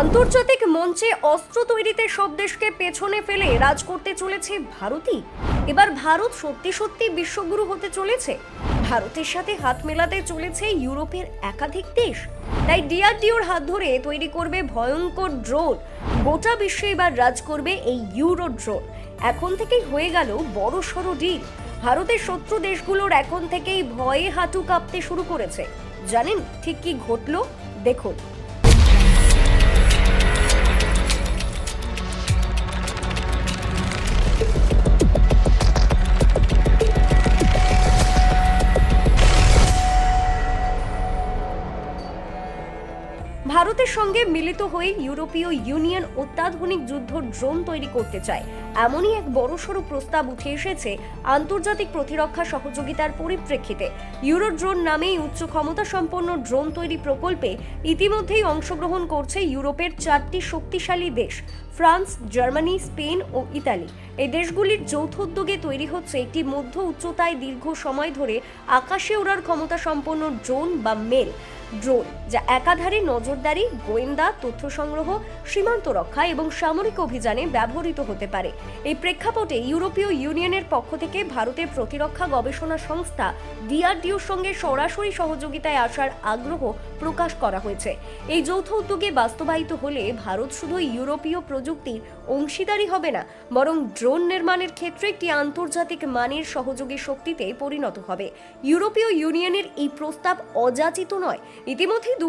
আন্তর্জাতিক মঞ্চে অস্ত্র তৈরিতে সব দেশকে পেছনে ফেলে রাজ করতে চলেছে ভারতই। এবার ভারত সত্যি সত্যি বিশ্বগুরু হতে চলেছে। ভারতের সাথে হাত মেলাতে চলেছে ইউরোপের একাধিক দেশ। তাই ডিআরডিওর হাত ধরে তৈরি করবে ভয়ঙ্কর ড্রোন। গোটা বিশ্বে এবার রাজ করবে এই ইউরো ড্রোন। এখন থেকেই হয়ে গেল বড় সড়ো ডিল। ভারতের শত্রু দেশগুলোর এখন থেকেই ভয়ে হাঁটু কাঁপতে শুরু করেছে। জানেন ঠিক কি ঘটলো? দেখুন। ভারতের সঙ্গে মিলিত হয়ে ইউরোপীয় ইউনিয়ন অত্যাধুনিক যুদ্ধ ড্রোন তৈরি করতে চায়। এমনই এক বড়সড় প্রস্তাব উঠে এসেছে আন্তর্জাতিক প্রতিরক্ষা সহযোগিতার পরিপ্রেক্ষিতে। ইউরো ড্রোন নামেই উচ্চ ক্ষমতা সম্পন্ন ড্রোন তৈরি প্রকল্পে ইতিমধ্যেই অংশগ্রহণ করছে ইউরোপের চারটি শক্তিশালী দেশ, ফ্রান্স, জার্মানি, স্পেন ও ইতালি। এই দেশগুলির যৌথ উদ্যোগে তৈরি হচ্ছে একটি মধ্য উচ্চতায় দীর্ঘ সময় ধরে আকাশে ওড়ার ক্ষমতা সম্পন্ন ড্রোন বা মেল। ড্রোন, যা একাধারে নজরদারি, গোয়েন্দা, তথ্য সংগ্রহ, সীমান্ত রক্ষা এবং সামরিক অভিযানে ব্যবহৃত হতে পারে। এই প্রেক্ষাপটে ইউরোপীয় ইউনিয়নের পক্ষ থেকে ভারতের প্রতিরক্ষা গবেষণা সংস্থা ডিআরডিওর সঙ্গে সরাসরি সহযোগিতায় আসার আগ্রহ প্রকাশ করা হয়েছে। এই যৌথ উদ্যোগে বাস্তবায়িত হলে ভারত শুধু ইউরোপীয় প্রযুক্তির অংশীদারই হবে না, বরং ড্রোন নির্মাণের ক্ষেত্রে একটি আন্তর্জাতিক মানের সহযোগী শক্তিতে পরিণত হবে। ইউরোপীয় ইউনিয়নের এই প্রস্তাব অযাচিত নয় ইতিমধ্যে দু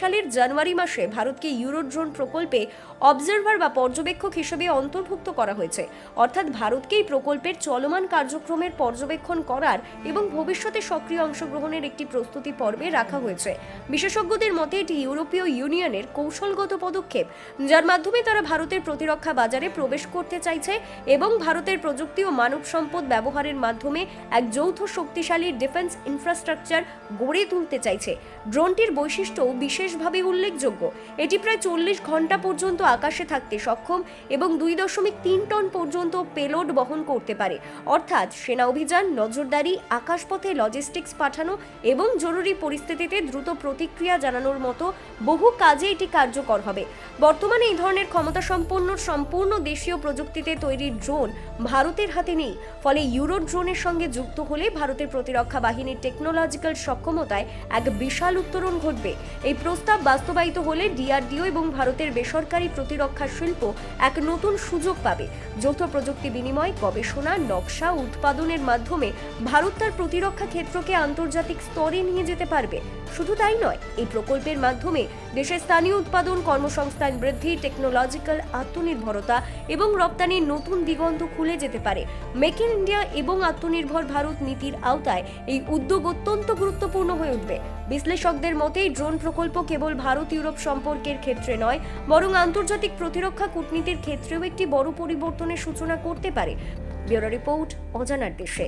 সালের জানুয়ারি মাসে ভারতকে ইউরো ড্রোন প্রকল্পে অবজারভার বা পর্যবেক্ষক হিসেবে অন্তর্ভুক্ত করা হয়েছে। অর্থাৎ ভারতকে এই প্রকল্পের চলমান কার্যক্রমের পর্যবেক্ষণ করার এবং ভবিষ্যতে সক্রিয় অংশগ্রহণের একটি প্রস্তুতি পর্বে রাখা হয়েছে। বিশেষজ্ঞদের মতে, এটি ইউরোপীয় ইউনিয়নের কৌশলগত পদক্ষেপ, যার মাধ্যমে তারা ভারতের প্রতিরক্ষা বাজারে প্রবেশ করতে চাইছে এবং ভারতের প্রযুক্তি ও মানব সম্পদ ব্যবহারের মাধ্যমে এক যৌথ শক্তিশালী ডিফেন্স ইনফ্রাস্ট্রাকচার গড়ে তুলতে চাইছে। ড্রোনটির বৈশিষ্ট্য বিশেষভাবে উল্লেখযোগ্য। এটি প্রায় চল্লিশ ঘণ্টা পর্যন্ত আকাশে থাকতে সক্ষম এবং দুই দশমিক তিন টন পর্যন্ত পেলোড বহন করতে পারে। অর্থাৎ সেনা অভিযান, নজরদারি, আকাশপথে লজিস্টিক্স পাঠানো এবং জরুরি পরিস্থিতিতে দ্রুত প্রতিক্রিয়া জানানোর মতো বহু কাজে এটি কার্যকর হবে। বর্তমানে এই ধরনের ক্ষমতা সম্পন্ন সম্পূর্ণ দেশীয় প্রযুক্তিতে তৈরি ড্রোন ভারতের হাতে নেই। ফলে ইউরো ড্রোনের সঙ্গে যুক্ত হলে ভারতের প্রতিরক্ষা বাহিনীর টেকনোলজিক্যাল সক্ষমতায় এক বিশাল উত্তরণ ঘটবে। এই প্রস্তাব বাস্তবায়িত হলে ডিআরডিও এবং ভারতের বেসরকারি প্রতিরক্ষা শিল্প এক নতুন সুযোগ পাবে। যৌথ প্রযুক্তি বিনিময়, গবেষণা, নকশা, উৎপাদনের মাধ্যমে ভারত তার প্রতিরক্ষা ক্ষেত্রকে আন্তর্জাতিক স্তরে নিয়ে যেতে পারবে। শুধু তাই নয়, এই প্রকল্পের মাধ্যমে দেশের স্থানীয় উৎপাদন কর্মসংস্থান বৃদ্ধি টেকনোলজিক্যাল আত্মনির্ভরতা এবং রপ্তানির নতুন দিগন্ত খুলে যেতে পারে। মেক ইন ইন্ডিয়া এবং আত্মনির্ভর ভারত নীতির আওতায় এই উদ্যোগ অত্যন্ত গুরুত্বপূর্ণ হয়ে উঠবে। বিশ্লেষকদের মতে ড্রোন প্রকল্প কেবল ভারত ইউরোপ সম্পর্কের ক্ষেত্রে নয়, বরং আন্তর্জাতিক প্রতিরক্ষা কূটনীতির ক্ষেত্রেও একটি বড় পরিবর্তনের সূচনা করতে পারে। ব্যুরো রিপোর্ট, অজানার দেশে।